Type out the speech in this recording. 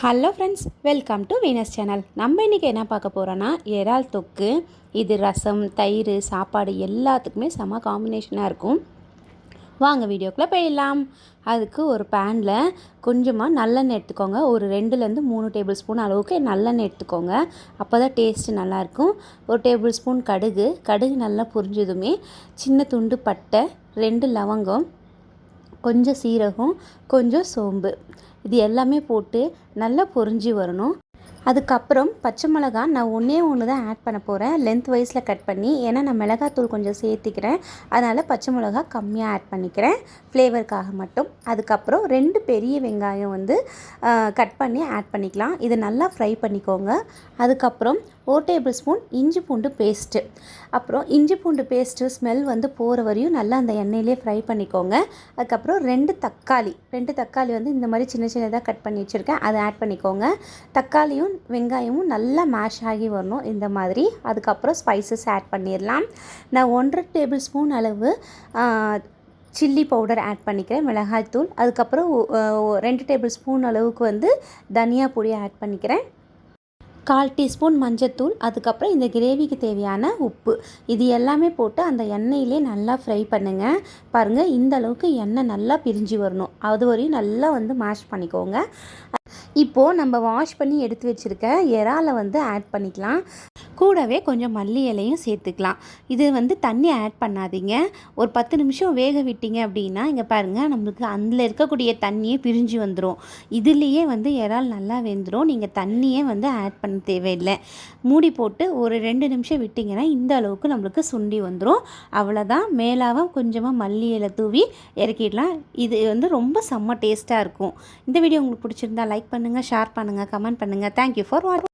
Hello friends welcome to Venus channel நம்ம இன்றைக்கி என்ன பார்க்க போகிறோன்னா இறால் தொக்கு இது ரசம் தயிர் சாப்பாடு எல்லாத்துக்குமே செம காம்பினேஷனாக இருக்கும். வாங்க வீடியோக்குள்ளே போயிடலாம். அதுக்கு ஒரு பேனில் கொஞ்சமாக நல்லெண்ணெய் எடுத்துக்கோங்க. ஒரு ரெண்டுலேருந்து மூணு டேபிள் ஸ்பூன் அளவுக்கு நல்லெண்ணெய் எடுத்துக்கோங்க. அப்போ தான் டேஸ்ட்டு நல்லாயிருக்கும் ஒரு டேபிள் ஸ்பூன் கடுகு. கடுகு நல்லா புரிஞ்சதுமே சின்ன துண்டு பட்டை ரெண்டு லவங்கம் கொஞ்சம் சீரகம் கொஞ்சம் சோம்பு. இது எல்லாமே போட்டு நல்லா பொரிஞ்சு வரணும். அதுக்கப்புறம் பச்சை மிளகா நான் ஒன்றே ஒன்று தான் ஆட் பண்ண போகிறேன் லென்த் வைஸில் கட் பண்ணி ஏன்னா நான் மிளகாத்தூள் கொஞ்சம் சேர்த்திக்கிறேன். அதனால் பச்சை மிளகா கம்மியாக ஆட் பண்ணிக்கிறேன். ஃப்ளேவருக்காக மட்டும். அதுக்கப்புறம் ரெண்டு பெரிய வெங்காயம் வந்து கட் பண்ணி ஆட் பண்ணிக்கலாம். இதை நல்லா ஃப்ரை பண்ணிக்கோங்க. அதுக்கப்புறம் ஒரு டேபிள் ஸ்பூன் இஞ்சி பூண்டு பேஸ்ட்டு அப்புறம் இஞ்சி பூண்டு பேஸ்ட்டு ஸ்மெல் வந்து போகிற வரையும் நல்லா அந்த எண்ணெயிலே ஃப்ரை பண்ணிக்கோங்க. அதுக்கப்புறம் ரெண்டு தக்காளி. ரெண்டு தக்காளி வந்து இந்த மாதிரி சின்ன சின்னதாக கட் பண்ணி வச்சுருக்கேன். அதை ஆட் பண்ணிக்கோங்க. தக்காளியும் வெங்காயமும் நல்லா மேஷ் ஆகி வரணும் இந்த மாதிரி. அதுக்கப்புறம் ஸ்பைசஸ் ஆட் பண்ணிடலாம். நான் ஒன்றரை டேபிள் ஸ்பூன் அளவு சில்லி பவுடர் ஆட் பண்ணிக்கிறேன் மிளகாய்த்தூள் அதுக்கப்புறம் ரெண்டு டேபிள் ஸ்பூன் அளவுக்கு வந்து தனியா பொடி ஆட் பண்ணிக்கிறேன். கால் டீஸ்பூன் மஞ்சத்தூள் அதுக்கப்புறம் இந்த கிரேவிக்கு தேவையான உப்பு. இது எல்லாமே போட்டு அந்த எண்ணெயிலே நல்லா ஃப்ரை பண்ணுங்கள் பாருங்கள் இந்த அளவுக்கு எண்ணெய் நல்லா பிரிஞ்சு வரணும். அது வரையும் நல்லா வந்து மேஷ் பண்ணிக்கோங்க. இப்போது நம்ம வாஷ் பண்ணி எடுத்து வச்சுருக்க இறாலை வந்து ஆட் பண்ணிக்கலாம். கூடவே கொஞ்சம் மல்லி இலையும் சேர்த்துக்கலாம். இது வந்து தண்ணி ஆட் பண்ணாதீங்க. ஒரு பத்து நிமிஷம் வேக விட்டீங்க அப்படின்னா இங்கே பாருங்கள் நம்மளுக்கு அதில் இருக்கக்கூடிய தண்ணியே பிரிஞ்சு வந்துடும் இதுலேயே வந்து இறால் நல்லா வெந்துடும் நீங்கள் தண்ணியே வந்து ஆட் பண்ண தேவையில்லை. மூடி போட்டு ஒரு ரெண்டு நிமிஷம் விட்டிங்கன்னா இந்த அளவுக்கு நம்மளுக்கு சுண்டி வந்துடும் அவ்வளோதான் மேலாக கொஞ்சமாக மல்லி இலை தூவி இறக்கிடலாம். இது வந்து ரொம்ப செம்ம டேஸ்ட்டாக இருக்கும். இந்த வீடியோ உங்களுக்கு பிடிச்சிருந்தா லைக் பண்ணுங்கள் ஷேர் பண்ணுங்கள் கமெண்ட் பண்ணுங்கள் தேங்க்யூ ஃபார் வாட்சிங்